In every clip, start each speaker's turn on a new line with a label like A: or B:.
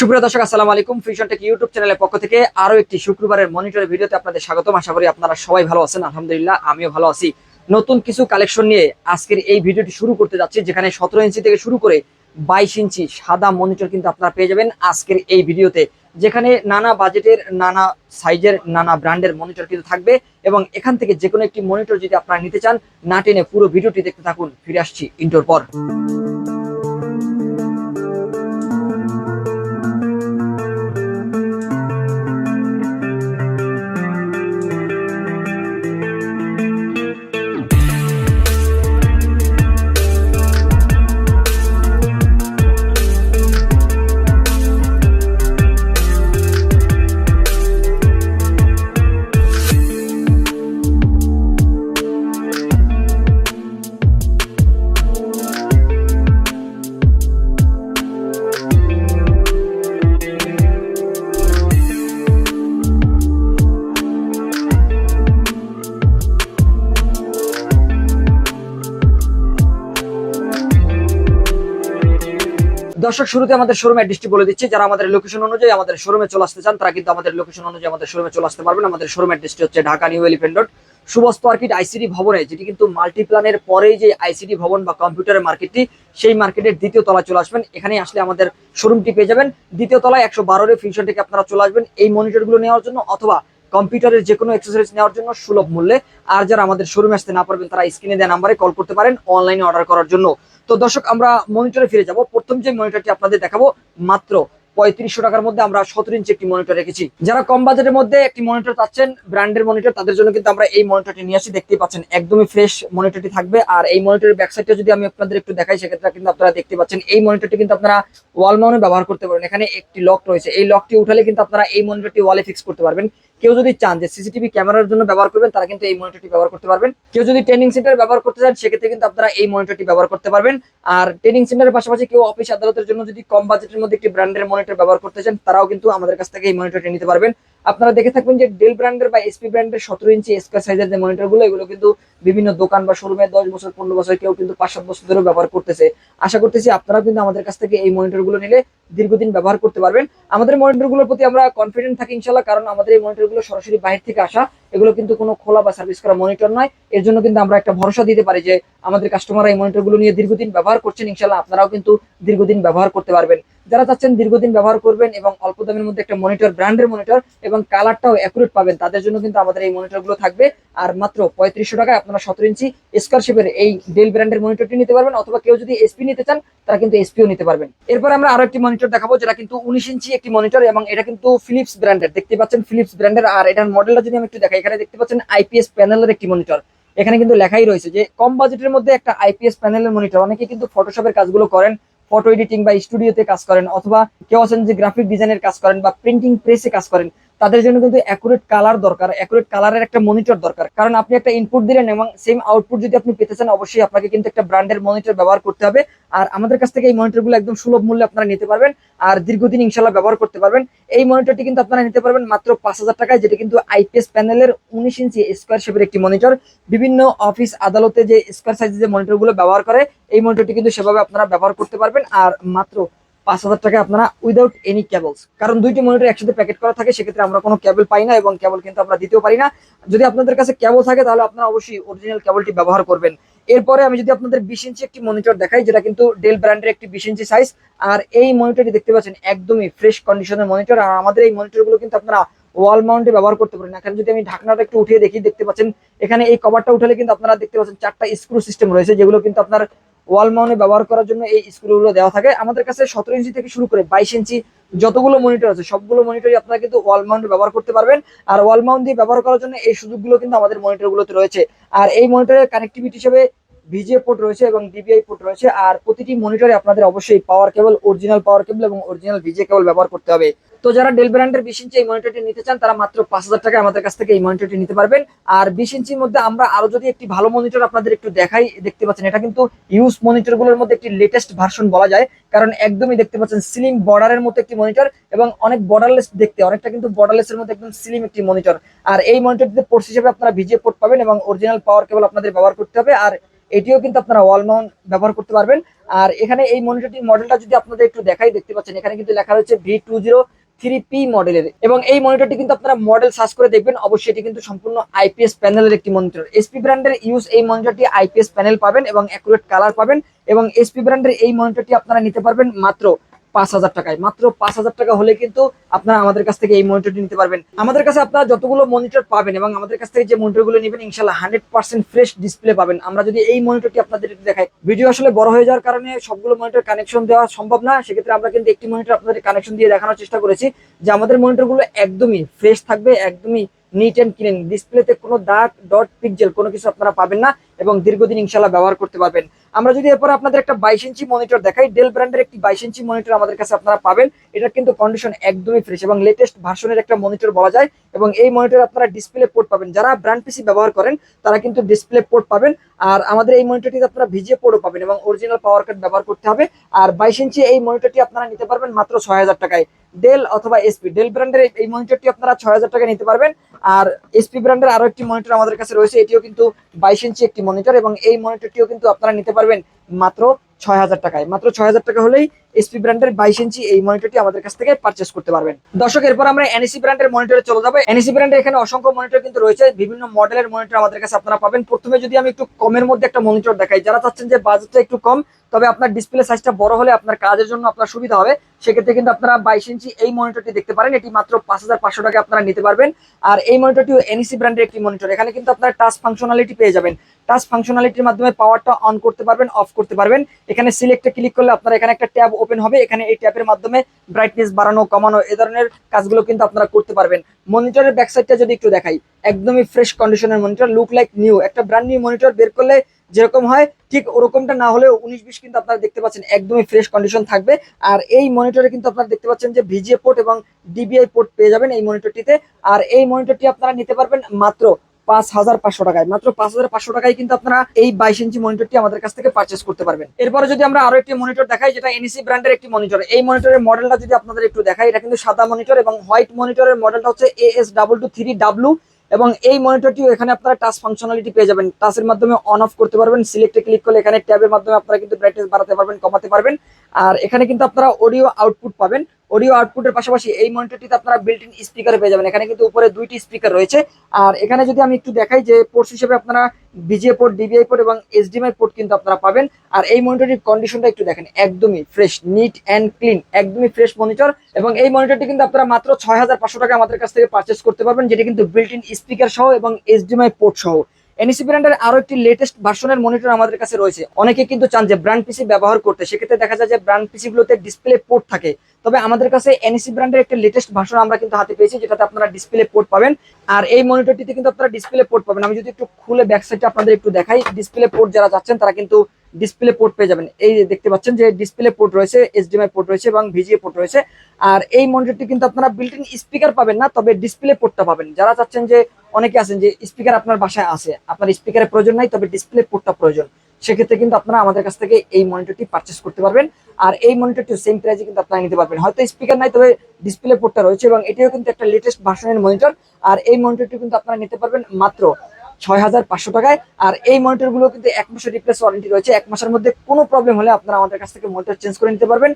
A: সুপ্রিয় দর্শক, আসসালামু আলাইকুম। ফিউশন টেক ইউটিউব চ্যানেলের পক্ষ থেকে আরও একটি শুক্রবারের মনিটরের ভিডিওতে আপনাদের স্বাগতম। আশা করি আপনারা সবাই ভালো আছেন। আলহামদুলিল্লাহ, আমিও ভালো আছি। নতুন কিছু কালেকশন নিয়ে আজকের এই ভিডিওটি শুরু করতে যাচ্ছি, যেখানে সতেরো ইঞ্চি থেকে শুরু করে বাইশ ইঞ্চি সাদা মনিটর কিন্তু আপনারা পেয়ে যাবেন আজকের এই ভিডিওতে, যেখানে নানা বাজেটের, নানা সাইজের নানা ব্র্যান্ডের মনিটর কিন্তু থাকবে এবং এখান থেকে যে কোনো একটি মনিটর যদি আপনারা নিতে চান, না টেনে পুরো ভিডিওটি দেখতে থাকুন। ফিরে আসছি ইন্টোর পর। দর্শক, শুরুতে আমাদের শোরুম অ্যাড্রেসটি বলে দিচ্ছি। যারা আমাদের লোকেশন অনুযায়ী আমাদের শোরুমে চলে আসতে চান, তারা কিন্তু আমাদের লোকেশন অনুযায়ী আমাদের শোরুমে চলে আসতে পারবেন। আমাদের শোরুম অ্যাড্রেসটি হচ্ছে ঢাকা নিউ এলিফেন্ট রোড সুবস্ত মার্কেট আইসিডি ভবনে, যেটি কিন্তু মাল্টিপ্লানের পরেই যে আইসিডি ভবন বা কম্পিউটারের মার্কেটটি সেই মার্কেটের দ্বিতীয় তলায় চলে আসবেন। এখানে আসলে আমাদের শোরুমটি পেয়ে যাবেন। দ্বিতীয় তলায় একশো বারোর ফিউশন থেকে আপনারা চলে আসবেন এই মনিটরগুলো নেওয়ার জন্য, অথবা কম্পিউটারের যে কোনো এক্সেসরিজ নেওয়ার জন্য সুলভ মূল্যে। আর যারা আমাদের শোরুমে আসতে না পারবেন, তারা স্ক্রিনে দেওয়া নাম্বারে কল করতে পারেন অনলাইনে অর্ডার করার জন্য। তো দর্শক, আমরা মনিটরে ফিরে যাব। প্রথম যে মনিটরটি আপনাদের দেখাবো, মাত্র পঁয়ত্রিশশো টাকার মধ্যে আমরা সতেরো ইঞ্চি একটি মনিটর রেখেছি। যারা কম বাজেটের মধ্যে একটি মনিটর চাচ্ছেন ব্র্যান্ডের মনিটর তাদের জন্য কিন্তু আমরা এই মনিটরটি নিয়ে আসি। দেখতেই পাচ্ছেন, একদমই ফ্রেশ মনিটরটি থাকবে। আর এই মনিটরের ব্যাকসাইডটা যদি আমি আপনাদের একটু দেখাই, সেক্ষেত্রে কিন্তু আপনারা দেখতে পাচ্ছেন, এই মনিটরটি কিন্তু আপনারা ওয়াল মাউন্টে ব্যবহার করতে পারবেন এখানে একটি লক রয়েছে। এই লকটি উঠালে কিন্তু আপনারা এই মনিটরটি ওয়ালে ফিক্স করতে পারবেন। কেউ যদি চান যে সিসিটিভি ক্যামেরার জন্য ব্যবহার করবেন, তারা কিন্তু এই মনিটরটি ব্যবহার করতে পারবেন। কেউ যদি ট্রেনিং সেন্টার ব্যবহার করতে চান, সেক্ষেত্রে কিন্তু আপনারা এই মনিটরটি ব্যবহার করতে পারবেন। আর ট্রেনিং সেন্টারের পাশাপাশি কেউ অফিস আদালতের জন্য যদি কম বাজেটের মধ্যে একটি ব্র্যান্ডের মনিটর ব্যবহার করতে চান, তারাও কিন্তু আমাদের কাছ থেকে এই মনিটরটি নিতে পারবেন। আপনারা দেখে থাকবেন যে ডেল ব্র্যান্ডের বা এসপি ব্র্যান্ডের সতেরো ইঞ্চি স্কোয়ার সাইজের যে মনিটরগুলো এগুলো কিন্তু বিভিন্ন দোকান বা শোরুমে দশ বছর, পনেরো বছর, কেউ কিন্তু পাঁচ সাত বছর ধরেও ব্যবহার করতেছে। আশা করতেছি আপনারাও কিন্তু আমাদের কাছ থেকে এই মনিটরগুলো নিলে দীর্ঘদিন ব্যবহার করতে পারবেন। আমাদের মনিটরগুলোর প্রতি আমরা কনফিডেন্ট থাকি ইনশাল্লাহ কারণ আমাদের এই মনিটরগুলো সরাসরি বাইরে থেকে আসা এগুলো কিন্তু কোনো খোলা বা সার্ভিস করা মনিটর নয়। এর জন্য কিন্তু আমরা একটা ভরসা দিতে পারি যে আমাদের কাস্টমাররা এই মনিটরগুলো নিয়ে দীর্ঘদিন ব্যবহার করছেন ইনশাল্লাহ আপনারাও কিন্তু দীর্ঘদিন ব্যবহার করতে পারবেন। যারা চাচ্ছেন দীর্ঘদিন ব্যবহার করবেন এবং অল্প দামের মধ্যে একটা মনিটর ব্র্যান্ডের মনিটর এবং কালারটাও অ্যাকুরেট পাবেন, তাদের জন্য কিন্তু আমাদের এই মনিটরগুলো থাকবে। আর মাত্র পঁয়ত্রিশশো টাকায় আপনারা সতেরো ইঞ্চি স্কোয়ারশিপের এই ডেল ব্র্যান্ডের মনিটরটি নিতে পারবেন, অথবা কেউ যদি এসপি নিতে চান, তারা কিন্তু এসপিও নিতে পারবেন। এরপর আমরা আরও একটি মনিটর দেখাবো, যেটা কিন্তু উনিশ ইঞ্চি একটি মনিটর এবং এটা কিন্তু ফিলিপস ব্র্যান্ডের দেখতে পাচ্ছেন ফিলিপস ব্র্যান্ডের আর এটার মডেলটা যদি আমি একটু দেখাই এখানে দেখতে পাচ্ছেন আইপিএস প্যানেলের একটি মনিটর এখানে কিন্তু লেখাই রয়েছে যে, কম বাজেটের মধ্যে একটা আইপিএস প্যানেলের মনিটর অনেকে কিন্তু ফটোশপের কাজগুলো করেন ফটো এডিটিং বা স্টুডিওতে কাজ করেন, অথবা কেউ আছেন যে গ্রাফিক ডিজাইনের কাজ করেন বা প্রিন্টিং প্রেসে কাজ করেন। তাদের জন্য কিন্তু অ্যাকুরেট কালার দরকার অ্যাকুরেট কালারের একটা মনিটর দরকার। কারণ আপনি একটা ইনপুট দিলেন এবং সেম আউটপুট যদি আপনি পেতে চান, অবশ্যই আপনাকে কিন্তু একটা ব্র্যান্ডের মনিটর ব্যবহার করতে হবে। আর আমাদের কাছ থেকে এই মনিটরগুলো একদম সুলভ মূল্যে আপনারা নিতে পারবেন আর দীর্ঘদিন ইনশাল্লাহ ব্যবহার করতে পারবেন। এই মনিটরটি কিন্তু আপনারা নিতে পারবেন মাত্র পাঁচ হাজার টাকায়, যেটা কিন্তু আইপিএস প্যানেলের উনিশ ইঞ্চি স্কোয়ার শেপের একটি মনিটর বিভিন্ন অফিস আদালতে যে স্কোয়ার সাইজের যে মনিটরগুলো ব্যবহার করে, এই মনিটরটি কিন্তু সেভাবে আপনারা ব্যবহার করতে পারবেন। আর মাত্র পাঁচ হাজার টাকা আপনারা উইদাউট এনি কেবলস কারণ দুইটি মনিটর একসাথে প্যাকেট করা থাকে, সেক্ষেত্রে আমরা কোনো কেবল পাই না এবং কেবল কিন্তু আমরা দিতেও পারি না। যদি আপনাদের কাছে কেবল থাকে, তাহলে আপনারা অবশ্যই অরিজিনাল কেবলটি ব্যবহার করবেন। এরপরে আমি যদি আপনাদের বিশ ইঞ্চি একটি মনিটর দেখাই, যেটা কিন্তু ডেল ব্র্যান্ডের একটি বিশ ইঞ্চি সাইজ আর এই মনিটরটি দেখতে পাচ্ছেন, একদমই ফ্রেশ কন্ডিশনের মনিটর আর আমাদের এই মনিটরগুলো কিন্তু আপনারা ওয়াল মাউন্টে ব্যবহার করতে পারেন। এখানে যদি আমি ঢাকনাটা একটু উঠিয়ে দেখি, দেখতে পাচ্ছেন, এখানে এই কভারটা উঠালে কিন্তু আপনারা দেখতে পাচ্ছেন, চারটা স্ক্রু সিস্টেম রয়েছে, যেগুলো কিন্তু আপনার ওয়াল মাউন্টে ব্যবহার করার জন্য এই স্ক্রুগুলো দেওয়া থাকে। আমাদের কাছে সতেরো ইঞ্চি থেকে শুরু করে বাইশ ইঞ্চি যতগুলো মনিটর আছে, সবগুলো মনিটরই আপনারা কিন্তু ওয়াল মাউন্ট ব্যবহার করতে পারবেন। আর ওয়াল মাউন্ট দিয়ে ব্যবহার করার জন্য এই সুযোগগুলো কিন্তু আমাদের মনিটরগুলোতে রয়েছে। আর এই মনিটরের কানেক্টিভিটি হিসেবে ভিজিএ পোর্ট রয়েছে এবং ডিবিআই পোর্ট রয়েছে। আর প্রতিটি মনিটরে আপনাদের অবশ্যই পাওয়ার কেবল অরিজিনাল পাওয়ার কেবল এবং অরিজিনাল ভিজিএ কেবল ব্যবহার করতে হবে। তো যারা ডেল ব্র্যান্ডের বিশ ইঞ্চি এই মনিটরটি নিতে চান, তারা মাত্র পাঁচ হাজার টাকা আমাদের কাছ থেকে এই মনিটরটি নিতে পারবেন। আর বিশ ইঞ্চির মধ্যে আমরা আরও যদি একটি ভালো মনিটর আপনাদের একটু দেখাই, দেখতে পাচ্ছেন, এটা কিন্তু ইউজ মনিটরগুলোর মধ্যে একটি লেটেস্ট ভার্সন বলা যায়, কারণ একদমই দেখতে পাচ্ছেন স্লিম বর্ডারের মতো একটি মনিটর এবং অনেক বর্ডারলেস দেখতে, অনেকটা কিন্তু বর্ডারলেস এর মধ্যে একদম স্লিম একটি মনিটর আর এই মনিটরটিতে পোর্ট হিসেবে আপনারা ভিজিএ পোর্ট পাবেন এবং অরিজিনাল পাওয়ার কেবল আপনাদের ব্যবহার করতে হবে, আর এটিও কিন্তু আপনারা ওয়াল মাউন্ট ব্যবহার করতে পারবেন। আর এখানে এই মনিটরটির মডেলটা যদি আপনাদের একটু দেখাই, দেখতে পাচ্ছেন, এখানে কিন্তু লেখা রয়েছে V two zero three P মডেলের। এবং এই মনিটরটি কিন্তু আপনারা মডেল সার্চ করে দেখবেন। অবশ্যই এটি কিন্তু সম্পূর্ণ আইপিএস প্যানেলের একটি মনিটর এসপি ব্র্যান্ডের ইউজ এই মনিটরটি আইপিএস প্যানেল পাবেন এবং অ্যাকুরেট কালার পাবেন এবং এসপি ব্র্যান্ডের এই মনিটরটি আপনারা নিতে পারবেন মাত্র পাঁচ হাজার টাকায়। মাত্র পাঁচ হাজার টাকা হলে কিন্তু আপনারা আমাদের কাছ থেকে এই মনিটরটি নিতে পারবেন। আমাদের কাছে আপনারা যতগুলো মনিটর পাবেন এবং আমাদের কাছ থেকে যে মনিটরগুলো নেবেন ইনশাল্লাহ হান্ড্রেড পার্সেন্ট ফ্রেশ ডিসপ্লে পাবেন। আমরা যদি এই মনিটরটি আপনাদের দেখাই। ভিডিও আসলে বড় হয়ে যাওয়ার কারণে সবগুলো মনিটর কানেকশন দেওয়া সম্ভব না। সেক্ষেত্রে আমরা কিন্তু একটি মনিটর আপনাদের কানেকশন দিয়ে দেখানোর চেষ্টা করেছি যে আমাদের মনিটরগুলো একদমই ফ্রেশ থাকবে, একদমই নিট অ্যান্ড ক্লিন ডিসপ্লেতে কোনো দাগ ডট পিকজেল কোনো কিছু আপনারা পাবেন না এবং দীর্ঘদিন ইনশাল্লাহ ব্যবহার করতে পারবেন। আমরা যদি এরপর আপনাদের একটা বাইশ ইঞ্চি মনিটর দেখাই ডেল ব্র্যান্ডের একটি বাইশ ইঞ্চি মনিটর আমাদের কাছে আপনারা পাবেন। এটা কিন্তু কন্ডিশন একদমই ফ্রেশ এবং লেটেস্ট ভার্সনের একটা মনিটর বলা যায় এবং এই মনিটর আপনারা ডিসপ্লে পোর্ট পাবেন। যারা ব্র্যান্ড পিসি ব্যবহার করেন, তারা কিন্তু ডিসপ্লে পোর্ট পাবেন। আর আমাদের এই মনিটরটিতে আপনারা ভিজিএ পোর্টও পাবেন এবং অরিজিনাল পাওয়ার কার্ড ব্যবহার করতে হবে। আর বাইশ ইঞ্চি এই মনিটরটি আপনারা নিতে পারবেন মাত্র ছয় হাজার টাকায়। ডেল অথবা এসপি ডেল ব্র্যান্ডের এই মনিটরটি আপনারা ছয় হাজার টাকা নিতে পারবেন। আর এসপি ব্র্যান্ডের আরও একটি মনিটর আমাদের কাছে রয়েছে, এটিও কিন্তু বাইশ ইঞ্চি একটি মনিটর এবং এই মনিটরটিও কিন্তু আপনারা নিতে পারবেন মাত্র ছয় হাজার টাকায়। মাত্র ছয় হাজার টাকা হলেই এসপি ব্র্যান্ডের বাইশ ইঞ্চি এই মনিটরটি আমাদের কাছ থেকে পারচেস করতে পারবেন। দর্শক, এরপর আমরা এনএসি ব্র্যান্ডের মনিটরে চলে যাব। এনএসি ব্র্যান্ডের এখানে অসংখ্য মনিটর কিন্তু রয়েছে। বিভিন্ন মডেলের মনিটর আমাদের কাছে আপনারা পাবেন। প্রথমে যদি আমি একটু কমের মধ্যে একটা মনিটর দেখাই, যারা চাচ্ছেন যে বাজেটটা একটু কম, তবে আপনার ডিসপ্লে সাইজটা বড় হলে আপনার কাজের জন্য আপনার সুবিধা হবে। সেক্ষেত্রে কিন্তু আপনারা বাইশ ইঞ্চি এই মনিটরটি দেখতে পারেন। এটি মাত্র পাঁচ হাজার পাঁচশো টাকা আপনারা নিতে পারবেন। আর এই মনিটরটিও এনইসি ব্র্যান্ডের একটি মনিটর এখানে কিন্তু আপনারা টাচ ফাংশনালিটি পেয়ে যাবেন। টাচ ফাংশনালিটির মাধ্যমে পাওয়ারটা অন করতে পারবেন অফ করতে পারবেন। এখানে সিলেক্টে ক্লিক করলে আপনার এখানে একটা ট্যাব ওপেন হবে। এখানে এই ট্যাবের মাধ্যমে ব্রাইটনেস বাড়ানো, কমানো, এ ধরনের কাজগুলো কিন্তু আপনারা করতে পারবেন। মনিটরের ব্যাক সাইডটা যদি একটু দেখাই, একদমই ফ্রেশ কন্ডিশনের মনিটর লুক লাইক নিউ একটা ব্র্যান্ড নিউ মনিটর বের করলে যেরকম হয়, ঠিক ওরকমটা না হলেও উনিশ বিশ কিন্তু আপনারা দেখতে পাচ্ছেন, একদমই ফ্রেশ কন্ডিশন থাকবে। আর এই মনিটরে কিন্তু আপনারা দেখতে পাচ্ছেন যে ভিজিএ পোর্ট এবং ডিবিআই পোর্ট পেয়ে যাবেন এই মনিটরটিতে আর এই মনিটরটি আপনারা নিতে পারবেন মাত্র পাঁচ হাজার পাঁচশো টাকায়। মাত্র পাঁচ হাজার পাঁচশো টাকায় কিন্তু আপনারা এই বাইশ ইঞ্চি মনিটরটি আমাদের কাছ থেকে পারচেস করতে পারবেন। এরপরে যদি আমরা আরও একটি মনিটর দেখাই, যেটা এনএসি ব্র্যান্ডের একটি মনিটর এই মনিটরের মডেলটা যদি আপনাদের একটু দেখাই, এটা কিন্তু সাদা মনিটর এবং হোয়াইট মনিটরের মডেলটা হচ্ছে AS double two three W এবং এই মনিটরটিও এখানে আপনারা টাচ ফাংশনালিটি পেয়ে যাবেন। টাচের মাধ্যমে অন অফ করতে পারবেন সিলেক্টে ক্লিক করলে এখানে ট্যাবের মাধ্যমে আপনারা কিন্তু ব্রাইটনেস বাড়াতে পারবেন, কমাতে পারবেন। আর এখানে কিন্তু আপনারা অডিও আউটপুট পাবেন। অডিও আউটপুটের পাশাপাশি এই মনিটরটিতে আপনারা বিল্ট ইন স্পিকার পেয়ে যাবেন। এখানে কিন্তু উপরে দুইটি স্পিকার রয়েছে। আর এখানে যদি আমি একটু দেখাই যে পোর্টস হিসেবে আপনারা বিজিএ পোর্ট ডিবিআই পোর্ট এবং এইচডিএমআই পোর্ট কিন্তু আপনারা পাবেন। আর এই মনিটরটির কন্ডিশনটা একটু দেখেন। একদমই ফ্রেশ নিট অ্যান্ড ক্লিন একদমই ফ্রেশ মনিটর এবং এই মনিটরটি কিন্তু আপনারা মাত্র ছয় হাজার পাঁচশো টাকা আমাদের কাছ থেকে পারচেস করতে পারবেন, যেটি কিন্তু বিল্ট ইন স্পিকার সহ এবং এইচডিএমআই পোর্ট সহ। এনএসি ব্র্যান্ডের আরও একটি লেটেস্ট ভার্সনের মনিটর আমাদের কাছে রয়েছে। অনেকে কিন্তু চান যে ব্র্যান্ড পিসি ব্যবহার করতে। সেক্ষেত্রে দেখা যায় যে ব্র্যান্ড পিসি গুলোতে ডিসপ্লে পোর্ট থাকে। তবে আমাদের কাছে এনএসি ব্র্যান্ডের একটি লেটেস্ট ভার্সন আমরা কিন্তু হাতে পেয়েছি, যেটাতে আপনারা ডিসপ্লে পোর্ট পাবেন। আর এই মনিটরটিতে কিন্তু আপনারা ডিসপ্লে পোর্ট পাবেন। আমি যদি একটু খুলে ব্যাক সাইডটা আপনাদের একটু দেখাই। ডিসপ্লে পোর্ট যারা যাচ্ছেন, তারা কিন্তু ডিসপ্লে পোর্ট পেয়ে যাবেন। এই দেখতে পাচ্ছেন যে ডিসপ্লে পোর্ট রয়েছে এইচডিএমআই পোর্ট রয়েছে এবং ভিজিএ পোর্ট রয়েছে। আর এই মনিটরটি কিন্তু আপনারা বিল্ট ইন স্পিকার পাবেন না, তবে ডিসপ্লে পোর্টটা পাবেন। যারা চাচ্ছেন যে অনেকে আছেন যে স্পিকার আপনার বাসায় আছে, আপনার স্পিকারের প্রয়োজন নাই, তবে ডিসপ্লে পোর্টটা প্রয়োজন। সেক্ষেত্রে কিন্তু আপনারা আমাদের কাছ থেকে এই মনিটরটি পারচেস করতে পারবেন। আর এই মনিটরটিও সেম প্রাইসে কিন্তু আপনারা নিতে পারবেন। হয়তো স্পিকার নাই, তবে ডিসপ্লে পোর্টটা রয়েছে এবং এটিও কিন্তু একটা লেটেস্ট ভার্সনের মনিটর আর এই মনিটরটি কিন্তু আপনারা নিতে পারবেন মাত্র ছয় হাজার পাঁচশো টাকায়। আর এই মনিটরগুলো কিন্তু এক মাসের রিপ্লেস ওয়ারেন্টি রয়েছে। এক মাসের মধ্যে কোনো প্রবলেম হলে আপনারা আমাদের কাছ থেকে মনিটর চেঞ্জ করে নিতে পারবেন।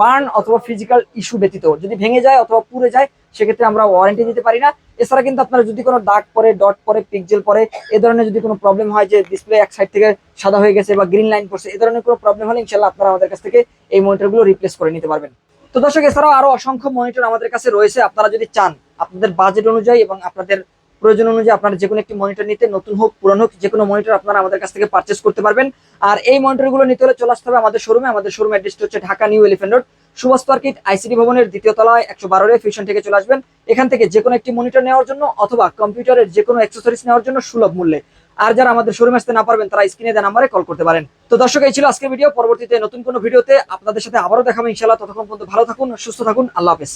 A: বার্ন অথবা ফিজিক্যাল ইস্যু ব্যতীত। যদি ভেঙে যায় অথবা পুড়ে যায়, সেক্ষেত্রে আমরা ওয়ারেন্টি দিতে পারি না। এছাড়া কিন্তু আপনারা যদি কোনো দাগ পরে ডট পরে পিকজেল পরে এ ধরনের যদি কোনো প্রবলেম হয় যে ডিসপ্লে এক সাইড থেকে সাদা হয়ে গেছে বা গ্রিন লাইন পড়ছে, এ ধরনের কোনো প্রবলেম হলে ইনশাল্লাহ আপনারা আমাদের কাছ থেকে এই মনিটরগুলো রিপ্লেস করে নিতে পারবেন। তো দর্শক, এছাড়াও আরও অসংখ্য মনিটর আমাদের কাছে রয়েছে। আপনারা যদি চান, আপনাদের বাজেট অনুযায়ী এবং আপনাদের প্রয়োজন অনুযায়ী আপনারা যে কোনো একটি মনিটর নিতে নতুন হোক, পুরানো হোক যে কোনো মনিটর আপনারা আমাদের কাছ থেকে পারচেস করতে পারবেন। আর এই মনিটরগুলো নিতে হলে চলে আসতে হবে আমাদের শোরুমে আমাদের শোরুম অ্যাড্রেসটা হচ্ছে Dhaka New Elephant Road, Subhash market, ICD ভবনের দ্বিতীয় তলায়, একশো বারো রে ফিউশন থেকে চলে আসবেন। এখান থেকে যে কোনো একটি মনিটর নেওয়ার জন্য অথবা কম্পিউটারের যে কোনো অ্যাক্সেসরিজ নেওয়ার জন্য সুলভ মূল্যে। আর যারা আমাদের শোরুমে আসতে না পারবেন, তারা স্ক্রিনে দেওয়া নাম্বারে কল করতে পারেন। তো দর্শক, এই ছিল আজকের ভিডিও পরবর্তীতে নতুন কোনো ভিডিওতে আপনাদের সাথে আবারও দেখাবো ইনশাল্লাহ ততক্ষণ পর্যন্ত ভালো থাকুন, সুস্থ থাকুন। আল্লাহ হাফেজ।